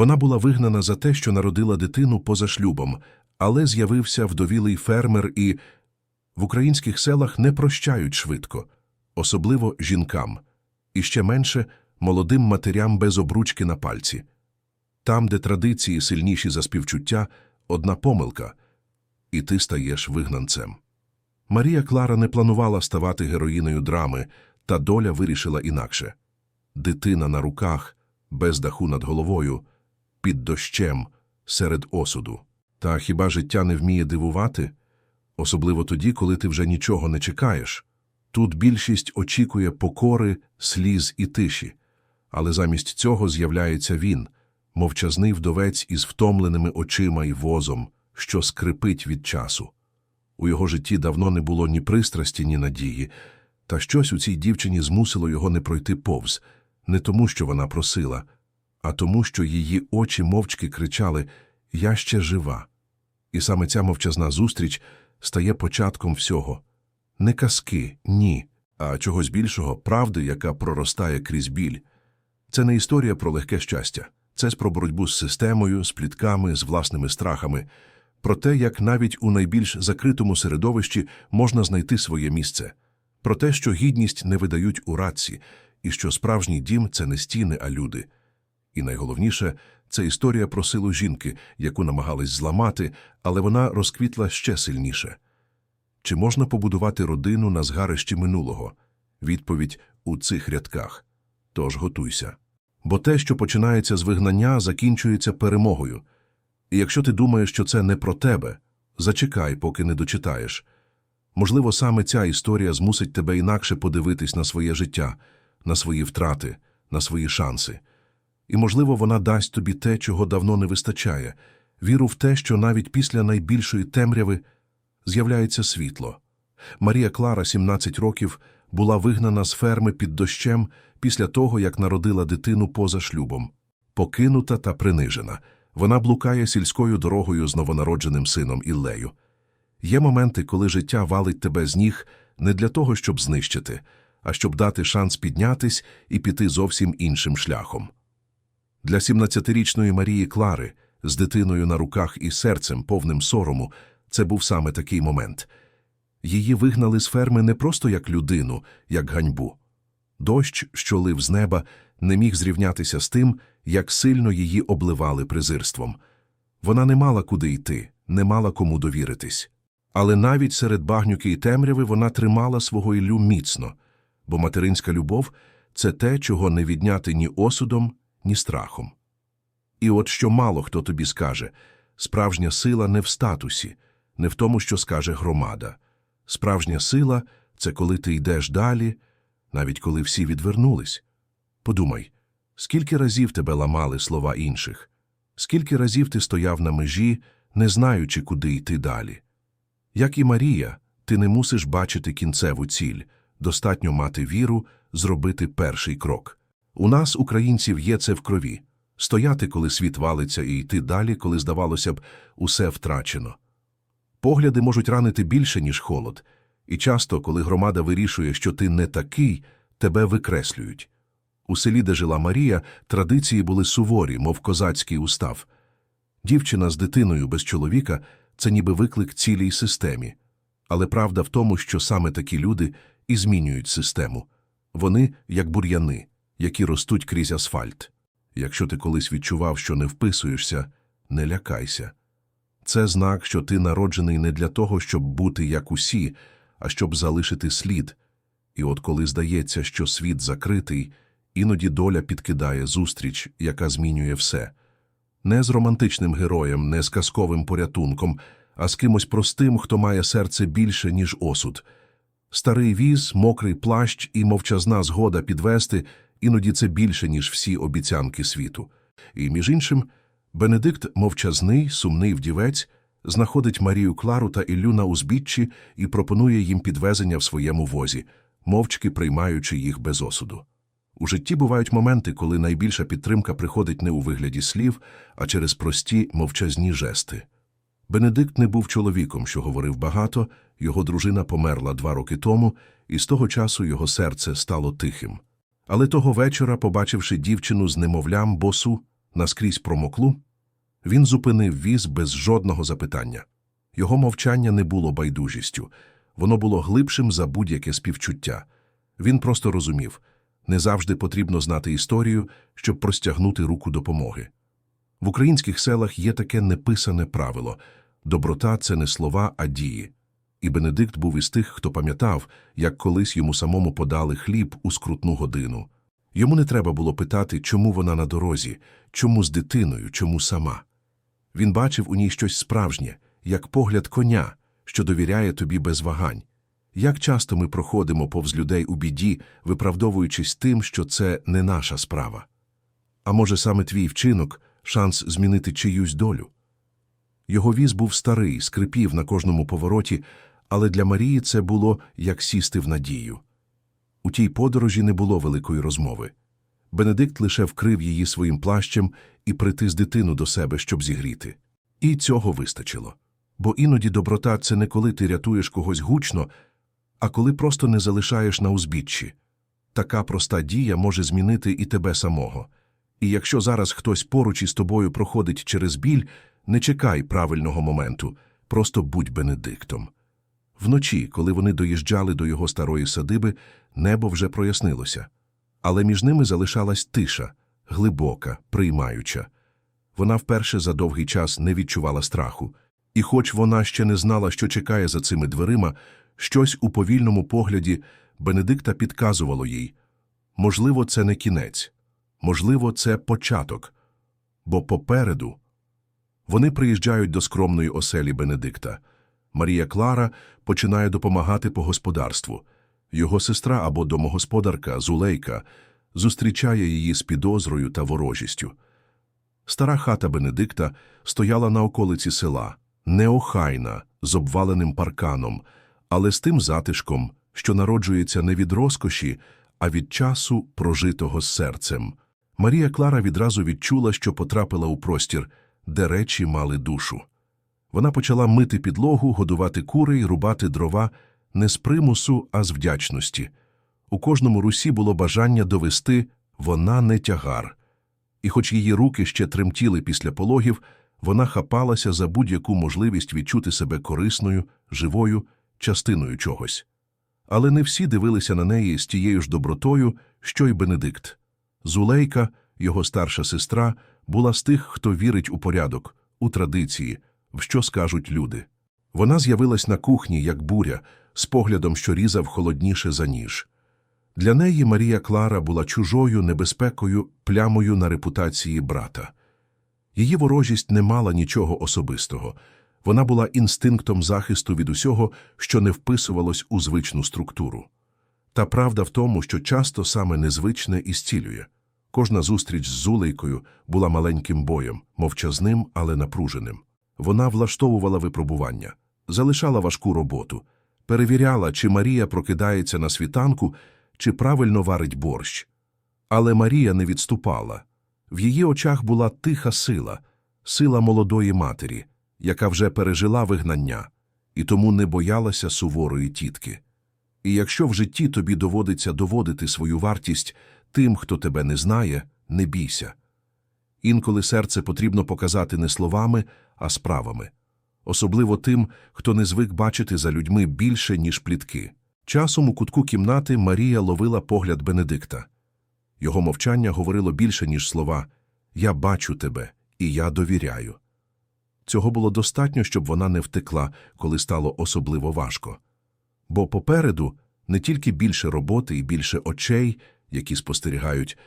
Вона була вигнана за те, що народила дитину поза шлюбом, але з'явився вдовілий фермер і в українських селах не прощають швидко, особливо жінкам, і ще менше молодим матерям без обручки на пальці. Там, де традиції сильніші за співчуття, одна помилка, і ти стаєш вигнанцем. Марія Клара не планувала ставати героїною драми, та доля вирішила інакше. Дитина на руках, без даху над головою, під дощем, серед осуду. Та хіба життя не вміє дивувати? Особливо тоді, коли ти вже нічого не чекаєш. Тут більшість очікує покори, сліз і тиші. Але замість цього з'являється він, мовчазний вдовець із втомленими очима і возом, що скрипить від часу. У його житті давно не було ні пристрасті, ні надії, та щось у цій дівчині змусило його не пройти повз, не тому, що вона просила, а тому, що її очі мовчки кричали Я ще жива. І саме ця мовчазна зустріч стає початком всього. Не казки, ні, а чогось більшого правди, яка проростає крізь біль. Це не історія про легке щастя, це про боротьбу з системою, з плітками, з власними страхами, про те, як навіть у найбільш закритому середовищі можна знайти своє місце, про те, що гідність не видають у радці, і що справжній дім це не стіни, а люди. І найголовніше це історія про силу жінки, яку намагались зламати, але вона розквітла ще сильніше. Чи можна побудувати родину на згарищі минулого? Відповідь у цих рядках. Тож готуйся. Бо те, що починається з вигнання, закінчується перемогою. І якщо ти думаєш, що це не про тебе, зачекай, поки не дочитаєш. Можливо, саме ця історія змусить тебе інакше подивитись на своє життя, на свої втрати, на свої шанси. І, можливо, вона дасть тобі те, чого давно не вистачає, віру в те, що навіть після найбільшої темряви з'являється світло. Марія Клара, 17 років, була вигнана з ферми під дощем після того, як народила дитину поза шлюбом. Покинута та принижена. Вона блукає сільською дорогою з новонародженим сином Іллею. Є моменти, коли життя валить тебе з ніг не для того, щоб знищити, а щоб дати шанс піднятись і піти зовсім іншим шляхом. Для 17-річної Марії Клари з дитиною на руках і серцем, повним сорому, це був саме такий момент. Її вигнали з ферми не просто як людину, як ганьбу. Дощ, що лив з неба, не міг зрівнятися з тим, як сильно її обливали презирством. Вона не мала куди йти, не мала кому довіритись. Але навіть серед багнюки і темряви вона тримала свого Іллю міцно, бо материнська любов це те, чого не відняти ні осудом, ні страхом. І от що мало хто тобі скаже справжня сила не в статусі, не в тому, що скаже громада. Справжня сила це коли ти йдеш далі, навіть коли всі відвернулись. Подумай, скільки разів тебе ламали слова інших, скільки разів ти стояв на межі, не знаючи, куди йти далі. Як і Марія, ти не мусиш бачити кінцеву ціль, достатньо мати віру, зробити перший крок. У нас, українців, є це в крові стояти, коли світ валиться, і йти далі, коли, здавалося б, усе втрачено. Погляди можуть ранити більше, ніж холод, і часто, коли громада вирішує, що ти не такий, тебе викреслюють. У селі, де жила Марія, традиції були суворі, мов козацький устав. Дівчина з дитиною без чоловіка це ніби виклик цілій системі. Але правда в тому, що саме такі люди і змінюють систему. Вони як бур'яни, які ростуть крізь асфальт. Якщо ти колись відчував, що не вписуєшся, не лякайся. Це знак, що ти народжений не для того, щоб бути як усі, а щоб залишити слід. І от коли здається, що світ закритий, іноді доля підкидає зустріч, яка змінює все. Не з романтичним героєм, не з казковим порятунком, а з кимось простим, хто має серце більше, ніж осуд. Старий віз, мокрий плащ і мовчазна згода підвести іноді це більше, ніж всі обіцянки світу. І, між іншим, Бенедикт, мовчазний, сумний вдівець, знаходить Марію Клару та Іллю на узбіччі і пропонує їм підвезення в своєму возі, мовчки приймаючи їх без осуду. У житті бувають моменти, коли найбільша підтримка приходить не у вигляді слів, а через прості мовчазні жести. Бенедикт не був чоловіком, що говорив багато, його дружина померла два роки тому, і з того часу його серце стало тихим. Але того вечора, побачивши дівчину з немовлям босу, наскрізь промоклу, він зупинив віз без жодного запитання. Його мовчання не було байдужістю, воно було глибшим за будь-яке співчуття. Він просто розумів, не завжди потрібно знати історію, щоб простягнути руку допомоги. В українських селах є таке неписане правило – доброта – це не слова, а дії. І Бенедикт був із тих, хто пам'ятав, як колись йому самому подали хліб у скрутну годину. Йому не треба було питати, чому вона на дорозі, чому з дитиною, чому сама. Він бачив у ній щось справжнє, як погляд коня, що довіряє тобі без вагань. Як часто ми проходимо повз людей у біді, виправдовуючись тим, що це не наша справа. А може, саме твій вчинок – шанс змінити чиюсь долю? Його віз був старий, скрипів на кожному повороті, але для Марії це було як сісти в надію. У тій подорожі не було великої розмови. Бенедикт лише вкрив її своїм плащем і притис дитину до себе, щоб зігріти. І цього вистачило. Бо іноді доброта – це не коли ти рятуєш когось гучно, а коли просто не залишаєш на узбіччі. Така проста дія може змінити і тебе самого. І якщо зараз хтось поруч із тобою проходить через біль, не чекай правильного моменту, просто будь Бенедиктом. Вночі, коли вони доїжджали до його старої садиби, небо вже прояснилося. Але між ними залишалась тиша, глибока, приймаюча. Вона вперше за довгий час не відчувала страху. І хоч вона ще не знала, що чекає за цими дверима, щось у повільному погляді Бенедикта підказувало їй. Можливо, це не кінець. Можливо, це початок. Бо попереду вони приїжджають до скромної оселі Бенедикта. Марія Клара починає допомагати по господарству. Його сестра або домогосподарка Зулейка зустрічає її з підозрою та ворожістю. Стара хата Бенедикта стояла на околиці села, неохайна, з обваленим парканом, але з тим затишком, що народжується не від розкоші, а від часу, прожитого з серцем. Марія Клара відразу відчула, що потрапила у простір, де речі мали душу. Вона почала мити підлогу, годувати кури й рубати дрова не з примусу, а з вдячності. У кожному русі було бажання довести «вона не тягар». І хоч її руки ще тремтіли після пологів, вона хапалася за будь-яку можливість відчути себе корисною, живою, частиною чогось. Але не всі дивилися на неї з тією ж добротою, що й Бенедикт. Зулейка, його старша сестра, була з тих, хто вірить у порядок, у традиції, що скажуть люди. Вона з'явилась на кухні, як буря, з поглядом, що різав холодніше за ніж. Для неї Марія Клара була чужою небезпекою, плямою на репутації брата. Її ворожість не мала нічого особистого. Вона була інстинктом захисту від усього, що не вписувалось у звичну структуру. Та правда в тому, що часто саме незвичне і зцілює. Кожна зустріч з Зулейкою була маленьким боєм, мовчазним, але напруженим. Вона влаштовувала випробування, залишала важку роботу, перевіряла, чи Марія прокидається на світанку, чи правильно варить борщ. Але Марія не відступала. В її очах була тиха сила, сила молодої матері, яка вже пережила вигнання, і тому не боялася суворої тітки. І якщо в житті тобі доводиться доводити свою вартість тим, хто тебе не знає, не бійся. Інколи серце потрібно показати не словами, а справами. Особливо тим, хто не звик бачити за людьми більше, ніж плітки. Часом у кутку кімнати Марія ловила погляд Бенедикта. Його мовчання говорило більше, ніж слова «Я бачу тебе, і я довіряю». Цього було достатньо, щоб вона не втекла, коли стало особливо важко. Бо попереду не тільки більше роботи і більше очей, які спостерігають,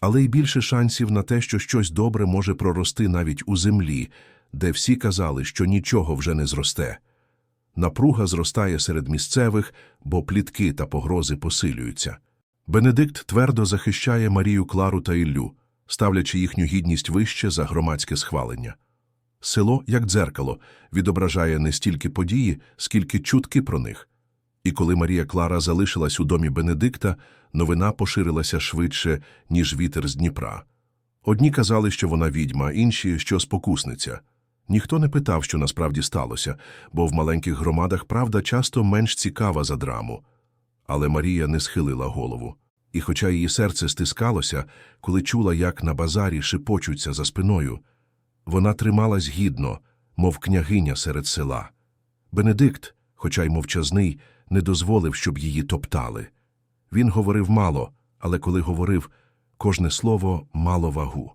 але й більше шансів на те, що щось добре може прорости навіть у землі, де всі казали, що нічого вже не зросте. Напруга зростає серед місцевих, бо плітки та погрози посилюються. Бенедикт твердо захищає Марію Клару та Іллю, ставлячи їхню гідність вище за громадське схвалення. Село, як дзеркало, відображає не стільки події, скільки чутки про них. І коли Марія Клара залишилась у домі Бенедикта, новина поширилася швидше, ніж вітер з Дніпра. Одні казали, що вона відьма, інші, що спокусниця. Ніхто не питав, що насправді сталося, бо в маленьких громадах правда часто менш цікава за драму. Але Марія не схилила голову. І хоча її серце стискалося, коли чула, як на базарі шепочуться за спиною, вона трималась гідно, мов княгиня серед села. Бенедикт, хоча й мовчазний, не дозволив, щоб її топтали. Він говорив мало, але коли говорив, кожне слово мало вагу.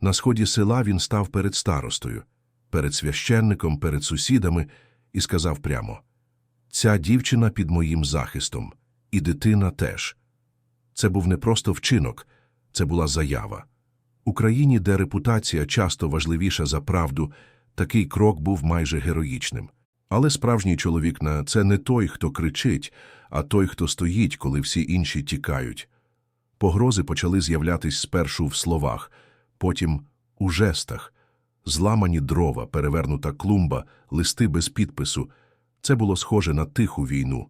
На сході села він став перед старостою, перед священником, перед сусідами і сказав прямо «Ця дівчина під моїм захистом, і дитина теж». Це був не просто вчинок, це була заява. У країні, де репутація часто важливіша за правду, такий крок був майже героїчним. Але справжній чоловік на це не той, хто кричить, а той, хто стоїть, коли всі інші тікають. Погрози почали з'являтись спершу в словах, потім у жестах. Зламані дрова, перевернута клумба, листи без підпису. Це було схоже на тиху війну.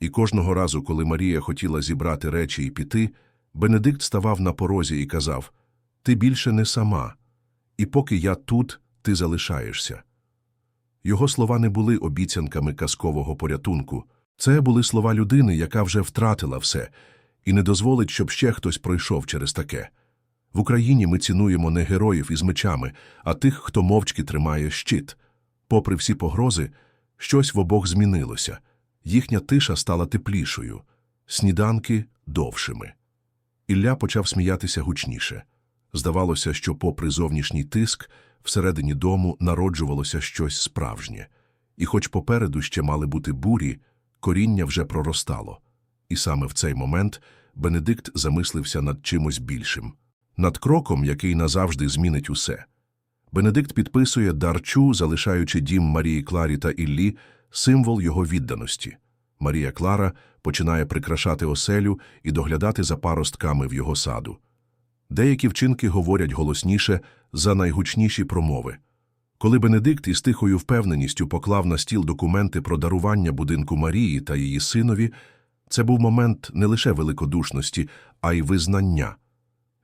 І кожного разу, коли Марія хотіла зібрати речі і піти, Бенедикт ставав на порозі і казав «Ти більше не сама, і поки я тут, ти залишаєшся». Його слова не були обіцянками казкового порятунку. Це були слова людини, яка вже втратила все, і не дозволить, щоб ще хтось пройшов через таке. В Україні ми цінуємо не героїв із мечами, а тих, хто мовчки тримає щит. Попри всі погрози, щось в обох змінилося. Їхня тиша стала теплішою, сніданки довшими. Ілля почав сміятися гучніше. Здавалося, що, попри зовнішній тиск, всередині дому народжувалося щось справжнє. І хоч попереду ще мали бути бурі, коріння вже проростало. І саме в цей момент Бенедикт замислився над чимось більшим, над кроком, який назавжди змінить усе. Бенедикт підписує дарчу, залишаючи дім Марії Кларі та Іллі, символ його відданості. Марія Клара починає прикрашати оселю і доглядати за паростками в його саду. Деякі вчинки говорять голосніше за найгучніші промови. Коли Бенедикт із тихою впевненістю поклав на стіл документи про дарування будинку Марії та її синові, це був момент не лише великодушності, а й визнання.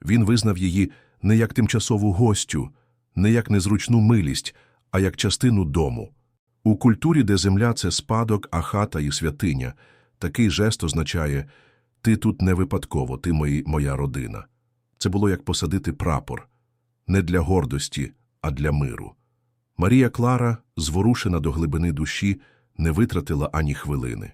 Він визнав її не як тимчасову гостю, не як незручну милість, а як частину дому. У культурі, де земля це спадок, а хата і святиня, такий жест означає «ти тут не випадково, ти мої, моя родина». Це було як посадити прапор не для гордості, а для миру. Марія Клара, зворушена до глибини душі, не витратила ані хвилини.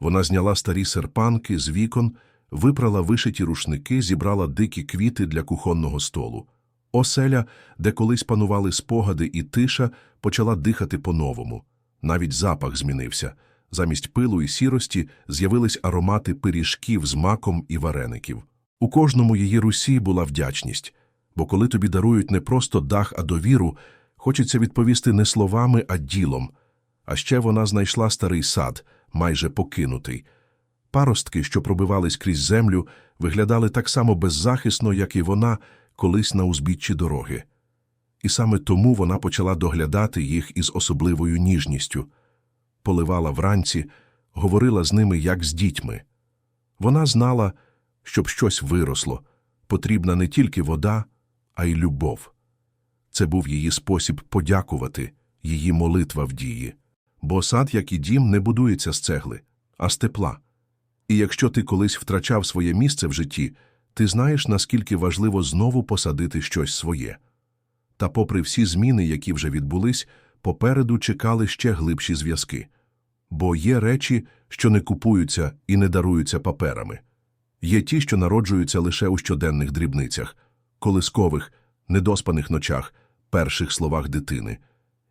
Вона зняла старі серпанки з вікон, випрала вишиті рушники, зібрала дикі квіти для кухонного столу. Оселя, де колись панували спогади і тиша, почала дихати по-новому. Навіть запах змінився. Замість пилу і сірості з'явились аромати пиріжків з маком і вареників. У кожному її русі була вдячність, бо коли тобі дарують не просто дах, а довіру, хочеться відповісти не словами, а ділом. А ще вона знайшла старий сад, майже покинутий. Паростки, що пробивались крізь землю, виглядали так само беззахисно, як і вона колись на узбіччі дороги. І саме тому вона почала доглядати їх із особливою ніжністю. Поливала вранці, говорила з ними, як з дітьми. Вона знала, щоб щось виросло, потрібна не тільки вода, а й любов. Це був її спосіб подякувати, її молитва в дії. Бо сад, як і дім, не будується з цегли, а з тепла. І якщо ти колись втрачав своє місце в житті, ти знаєш, наскільки важливо знову посадити щось своє. Та, попри всі зміни, які вже відбулись, попереду чекали ще глибші зв'язки. Бо є речі, що не купуються і не даруються паперами. Є ті, що народжуються лише у щоденних дрібницях, колискових, недоспаних ночах, перших словах дитини.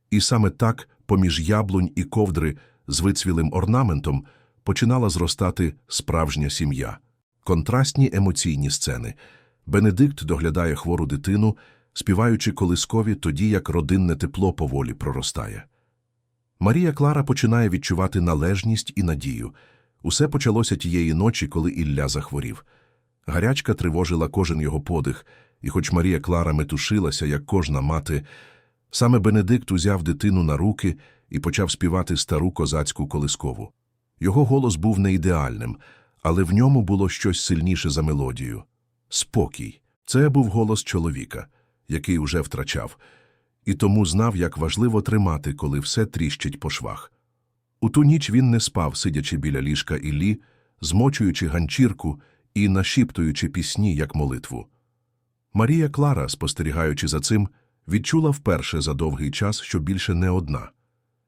І саме так, поміж яблунь і ковдри з вицвілим орнаментом, починала зростати справжня сім'я. Контрастні емоційні сцени. Бенедикт доглядає хвору дитину, співаючи колискові тоді, як родинне тепло поволі проростає. Марія Клара починає відчувати належність і надію. Усе почалося тієї ночі, коли Ілля захворів. Гарячка тривожила кожен його подих, і хоч Марія Клара метушилася, як кожна мати, саме Бенедикт узяв дитину на руки і почав співати стару козацьку колискову. Його голос був не ідеальним, але в ньому було щось сильніше за мелодію. Спокій. Це був голос чоловіка, який уже втрачав, і тому знав, як важливо тримати, коли все тріщить по швах. У ту ніч він не спав, сидячи біля ліжка Іллі, змочуючи ганчірку і нашіптуючи пісні як молитву. Марія Клара, спостерігаючи за цим, відчула вперше за довгий час, що більше не одна,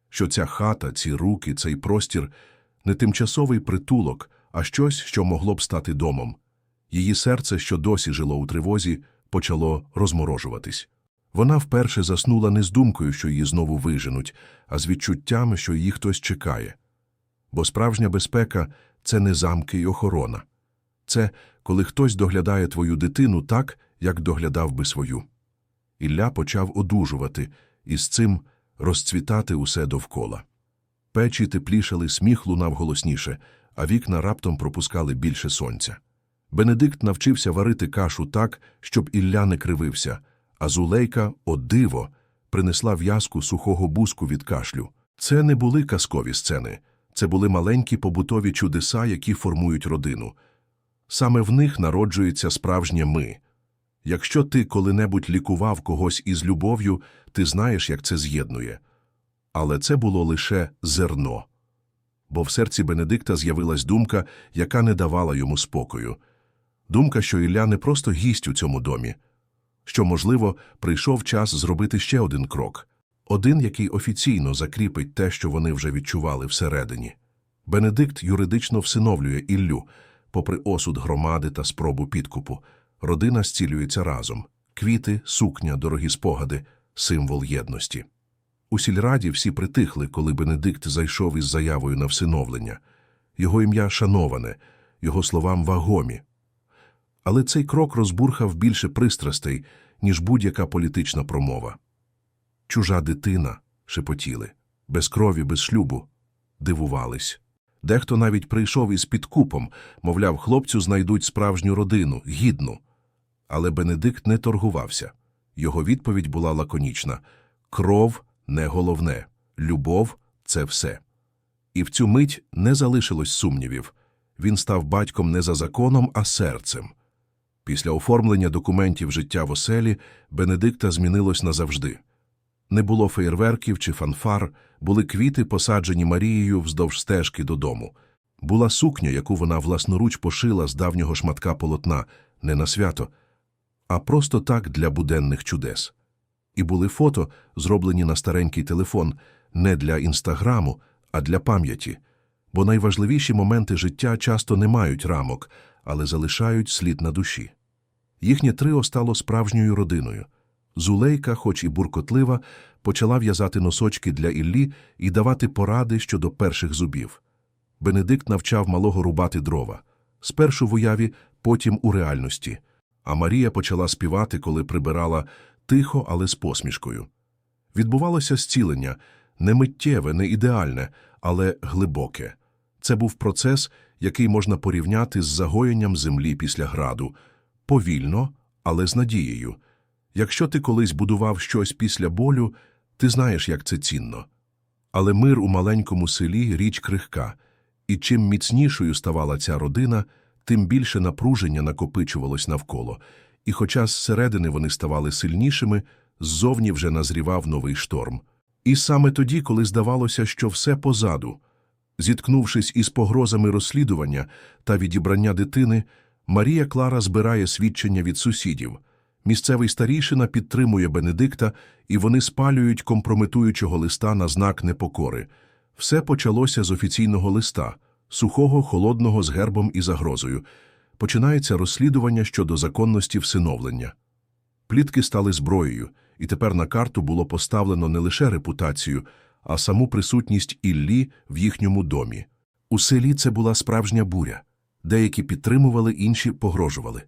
що ця хата, ці руки, цей простір не тимчасовий притулок, а щось, що могло б стати домом. Її серце, що досі жило у тривозі, почало розморожуватись. Вона вперше заснула не з думкою, що її знову виженуть, а з відчуттям, що її хтось чекає. Бо справжня безпека – це не замки й охорона. Це коли хтось доглядає твою дитину так, як доглядав би свою. Ілля почав одужувати і з цим розцвітати усе довкола. Печі теплішали, сміх лунав голосніше, а вікна раптом пропускали більше сонця. Бенедикт навчився варити кашу так, щоб Ілля не кривився, а Зулейка, о диво, принесла в'язку сухого буску від кашлю. Це не були казкові сцени, це були маленькі побутові чудеса, які формують родину. Саме в них народжується справжнє «ми». Якщо ти коли-небудь лікував когось із любов'ю, ти знаєш, як це з'єднує. Але це було лише зерно. Бо в серці Бенедикта з'явилась думка, яка не давала йому спокою. Думка, що Ілля не просто гість у цьому домі, що, можливо, прийшов час зробити ще один крок, один, який офіційно закріпить те, що вони вже відчували всередині. Бенедикт юридично всиновлює Іллю, попри осуд громади та спробу підкупу. Родина зцілюється разом. Квіти, сукня, дорогі спогади – символ єдності. У сільраді всі притихли, коли Бенедикт зайшов із заявою на всиновлення. Його ім'я шановане, його словам вагомі. Але цей крок розбурхав більше пристрастей, ніж будь-яка політична промова. Чужа дитина, шепотіли, без крові, без шлюбу, дивувались. Дехто навіть прийшов із підкупом, мовляв, хлопцю знайдуть справжню родину, гідну. Але Бенедикт не торгувався. Його відповідь була лаконічна – кров – не головне, любов – це все. І в цю мить не залишилось сумнівів. Він став батьком не за законом, а серцем. Після оформлення документів життя в оселі Бенедикта змінилось назавжди. Не було феєрверків чи фанфар, були квіти, посаджені Марією вздовж стежки додому. Була сукня, яку вона власноруч пошила з давнього шматка полотна, не на свято, а просто так для буденних чудес. І були фото, зроблені на старенький телефон, не для інстаграму, а для пам'яті. Бо найважливіші моменти життя часто не мають рамок, але залишають слід на душі. Їхнє трио стало справжньою родиною. Зулейка, хоч і буркотлива, почала в'язати носочки для Іллі і давати поради щодо перших зубів. Бенедикт навчав малого рубати дрова. Спершу в уяві, потім у реальності. А Марія почала співати, коли прибирала тихо, але з посмішкою. Відбувалося зцілення не миттєве, не ідеальне, але глибоке. Це був процес, який можна порівняти з загоєнням землі після граду. Повільно, але з надією. Якщо ти колись будував щось після болю, ти знаєш, як це цінно. Але мир у маленькому селі – річ крихка, і чим міцнішою ставала ця родина, тим більше напруження накопичувалось навколо, і хоча зсередини вони ставали сильнішими, ззовні вже назрівав новий шторм. І саме тоді, коли здавалося, що все позаду, зіткнувшись із погрозами розслідування та відібрання дитини, Марія Клара збирає свідчення від сусідів. Місцевий старішина підтримує Бенедикта, і вони спалюють компрометуючого листа на знак непокори. Все почалося з офіційного листа, сухого, холодного, з гербом і загрозою. Починається розслідування щодо законності всиновлення. Плітки стали зброєю, і тепер на карту було поставлено не лише репутацію, а саму присутність Іллі в їхньому домі. У селі це була справжня буря. Деякі підтримували, інші погрожували.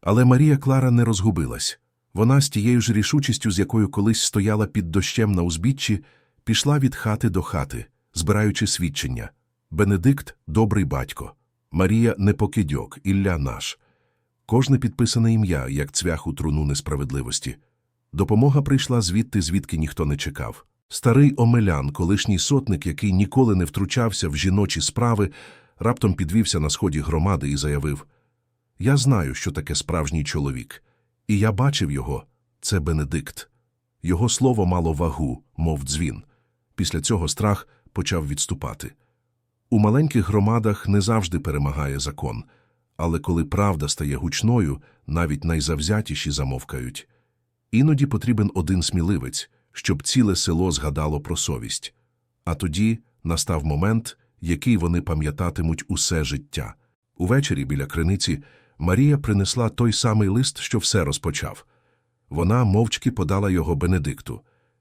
Але Марія Клара не розгубилась. Вона з тією ж рішучістю, з якою колись стояла під дощем на узбіччі, пішла від хати до хати, збираючи свідчення. Бенедикт – добрий батько. Марія – непокидьок, Ілля наш. Кожне підписане ім'я, як цвях у труну несправедливості. Допомога прийшла звідти, звідки ніхто не чекав. Старий Омелян, колишній сотник, який ніколи не втручався в жіночі справи, раптом підвівся на сході громади і заявив – я знаю, що таке справжній чоловік. І я бачив його. Це Бенедикт. Його слово мало вагу, мов дзвін. Після цього страх почав відступати. У маленьких громадах не завжди перемагає закон, Але коли правда стає гучною, навіть найзавзятіші замовкають. Іноді потрібен один сміливець, щоб ціле село згадало про совість. А тоді настав момент, який вони пам'ятатимуть усе життя. Увечері біля криниці Марія принесла той самий лист, що все розпочав. Вона мовчки подала його Бенедикту.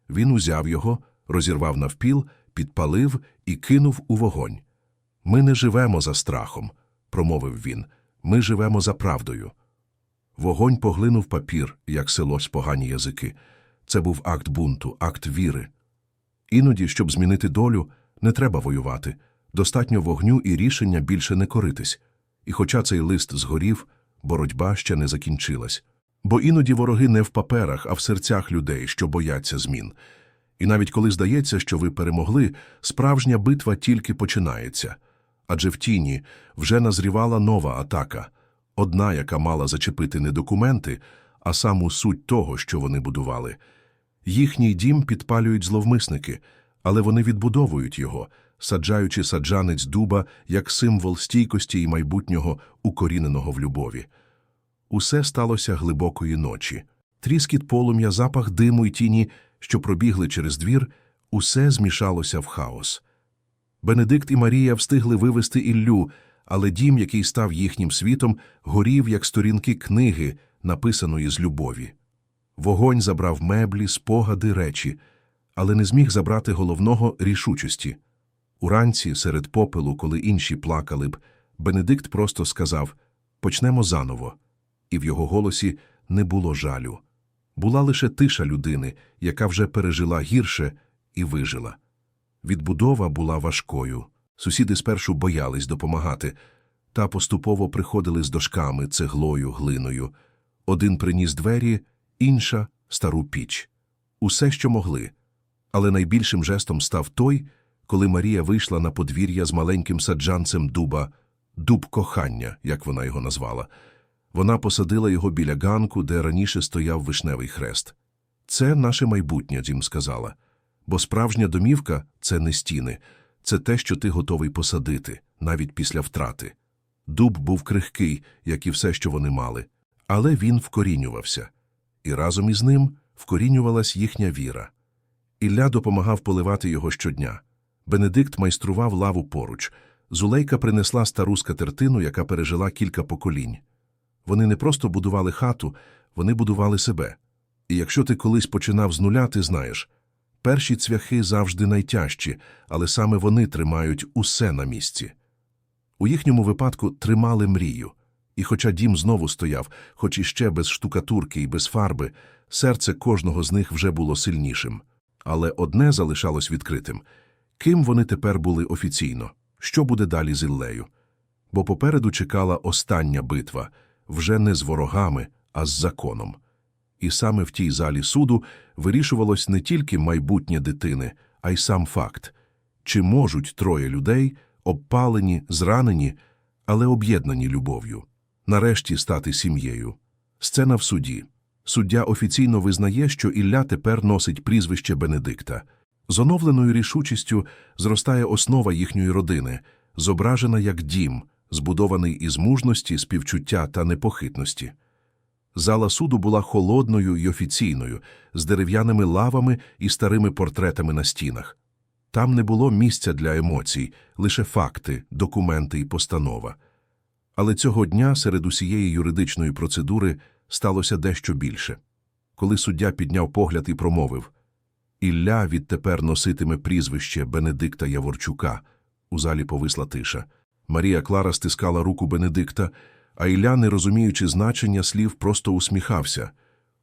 Він узяв його, розірвав навпіл, підпалив і кинув у вогонь. Ми не живемо за страхом, промовив він. Ми живемо за правдою. Вогонь поглинув папір, як село погані язики. Це був акт бунту, акт віри. Іноді, щоб змінити долю, не треба воювати. Достатньо вогню і рішення більше не коритись. І хоча цей лист згорів, боротьба ще не закінчилась. Бо іноді вороги не в паперах, а в серцях людей, що бояться змін. І навіть коли здається, що ви перемогли, справжня битва тільки починається. Адже в тіні вже назрівала нова атака, одна, яка мала зачепити не документи, а саму суть того, що вони будували. Їхній дім підпалюють зловмисники, але вони відбудовують його, саджаючи саджанець дуба як символ стійкості і майбутнього, укоріненого в любові. Усе сталося глибокої ночі. Тріскіт полум'я, запах диму й тіні, що пробігли через двір, усе змішалося в хаос. Бенедикт і Марія встигли вивести Іллю, але дім, який став їхнім світом, горів, як сторінки книги, написаної з любові. Вогонь забрав меблі, спогади, речі, але не зміг забрати головного рішучості. Уранці, серед попелу, коли інші плакали б, Бенедикт просто сказав «Почнемо заново». І в його голосі не було жалю. Була лише тиша людини, яка вже пережила гірше і вижила. Відбудова була важкою. Сусіди спершу боялись допомагати, та поступово приходили з дошками, цеглою, глиною. Один приніс двері, інша — стару піч. Усе, що могли. Але найбільшим жестом став той, коли Марія вийшла на подвір'я з маленьким саджанцем дуба, дуб кохання, як вона його назвала. Вона посадила його біля ганку, де раніше стояв вишневий хрест. Це наше майбутнє, Дім сказала. Бо справжня домівка це не стіни, це те, що ти готовий посадити, навіть після втрати. Дуб був крихкий, як і все, що вони мали, але він вкорінювався. І разом із ним вкорінювалась їхня віра. Ілля допомагав поливати його щодня. Бенедикт майстрував лаву поруч. Зулейка принесла стару скатертину, яка пережила кілька поколінь. Вони не просто будували хату, вони будували себе. І якщо ти колись починав з нуля, ти знаєш, перші цвяхи завжди найтяжчі, але саме вони тримають усе на місці. У їхньому випадку тримали мрію. І хоча дім знову стояв, хоч іще без штукатурки і без фарби, серце кожного з них вже було сильнішим. Але одне залишалось відкритим – ким вони тепер були офіційно, що буде далі з Іллею. Бо попереду чекала остання битва – вже не з ворогами, а з законом. І саме в тій залі суду вирішувалось не тільки майбутнє дитини, а й сам факт, чи можуть троє людей, обпалені, зранені, але об'єднані любов'ю, нарешті стати сім'єю. Сцена в суді. Суддя офіційно визнає, що Ілля тепер носить прізвище Бенедикта. З оновленою рішучістю зростає основа їхньої родини, зображена як дім, збудований із мужності, співчуття та непохитності. Зала суду була холодною й офіційною, з дерев'яними лавами і старими портретами на стінах. Там не було місця для емоцій, лише факти, документи і постанова. Але цього дня серед усієї юридичної процедури сталося дещо більше. Коли суддя підняв погляд і промовив Ілля відтепер носитиме прізвище Бенедикта Яворчука. У залі повисла тиша. Марія Клара стискала руку Бенедикта, а Ілля, не розуміючи значення слів, просто усміхався.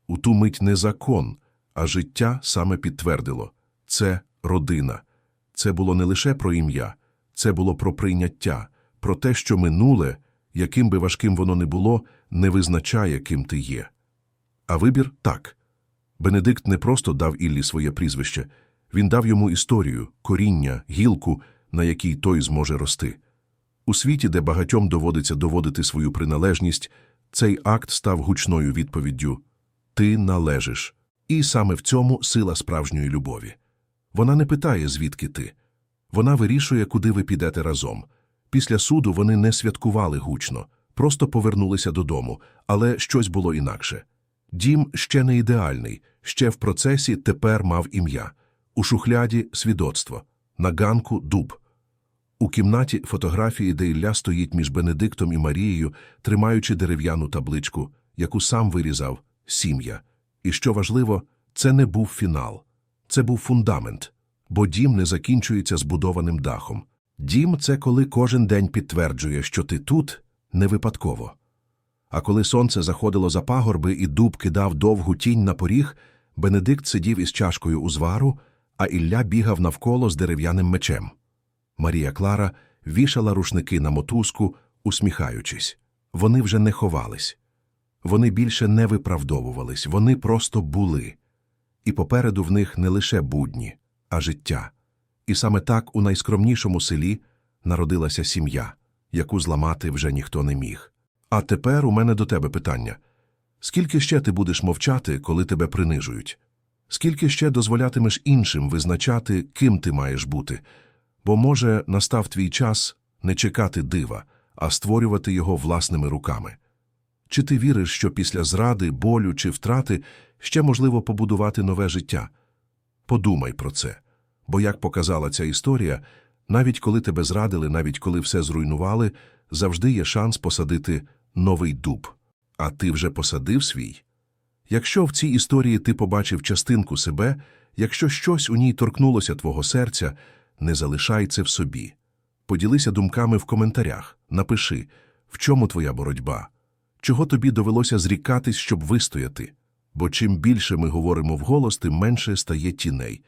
У ту мить не закон, а життя саме підтвердило – це родина. Це було не лише про ім'я, це було про прийняття, про те, що минуле, яким би важким воно не було, не визначає, ким ти є. А вибір – так. Бенедикт не просто дав Іллі своє прізвище, він дав йому історію, коріння, гілку, на якій той зможе рости. У світі, де багатьом доводиться доводити свою приналежність, цей акт став гучною відповіддю Ти належиш. І саме в цьому сила справжньої любові. Вона не питає, звідки ти. Вона вирішує, куди ви підете разом. Після суду вони не святкували гучно, просто повернулися додому, але щось було інакше. Дім ще не ідеальний, ще в процесі тепер мав ім'я. У шухляді свідоцтво, на ганку дуб. У кімнаті фотографії, де Ілля стоїть між Бенедиктом і Марією, тримаючи дерев'яну табличку, яку сам вирізав сім'я. І що важливо, це не був фінал, це був фундамент, бо дім не закінчується збудованим дахом. Дім це коли кожен день підтверджує, що ти тут не випадково. А коли сонце заходило за пагорби і дуб кидав довгу тінь на поріг, Бенедикт сидів із чашкою узвару, а Ілля бігав навколо з дерев'яним мечем. Марія Клара вішала рушники на мотузку, усміхаючись. Вони вже не ховались. Вони більше не виправдовувались, вони просто були. І попереду в них не лише будні, а життя. І саме так у найскромнішому селі народилася сім'я, яку зламати вже ніхто не міг. А тепер у мене до тебе питання. Скільки ще ти будеш мовчати, коли тебе принижують? Скільки ще дозволятимеш іншим визначати, ким ти маєш бути? Бо, може, настав твій час не чекати дива, а створювати його власними руками. Чи ти віриш, що після зради, болю чи втрати ще можливо побудувати нове життя? Подумай про це. Бо, як показала ця історія, навіть коли тебе зрадили, навіть коли все зруйнували, завжди є шанс посадити новий дуб. А ти вже посадив свій? Якщо в цій історії ти побачив частинку себе, якщо щось у ній торкнулося твого серця, не залишай це в собі. Поділися думками в коментарях, напиши, в чому твоя боротьба, чого тобі довелося зрікатись, щоб вистояти. Бо чим більше ми говоримо вголос, тим менше стає тіней.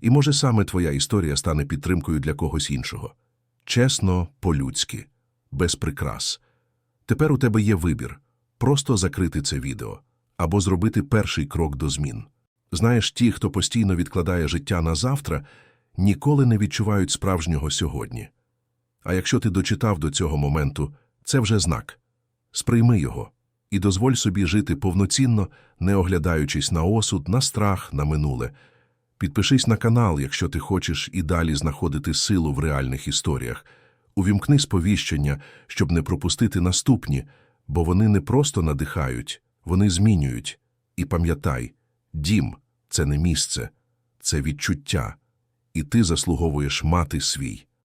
І може саме твоя історія стане підтримкою для когось іншого. Чесно, по-людськи, без прикрас. Тепер у тебе є вибір – просто закрити це відео або зробити перший крок до змін. Знаєш, ті, хто постійно відкладає життя на завтра, ніколи не відчувають справжнього сьогодні. А якщо ти дочитав до цього моменту, це вже знак. Сприйми його і дозволь собі жити повноцінно, не оглядаючись на осуд, на страх, на минуле. Підпишись на канал, якщо ти хочеш і далі знаходити силу в реальних історіях. Увімкни сповіщення, щоб не пропустити наступні, бо вони не просто надихають, вони змінюють. І пам'ятай, дім – це не місце, це відчуття, і ти заслуговуєш мати свій.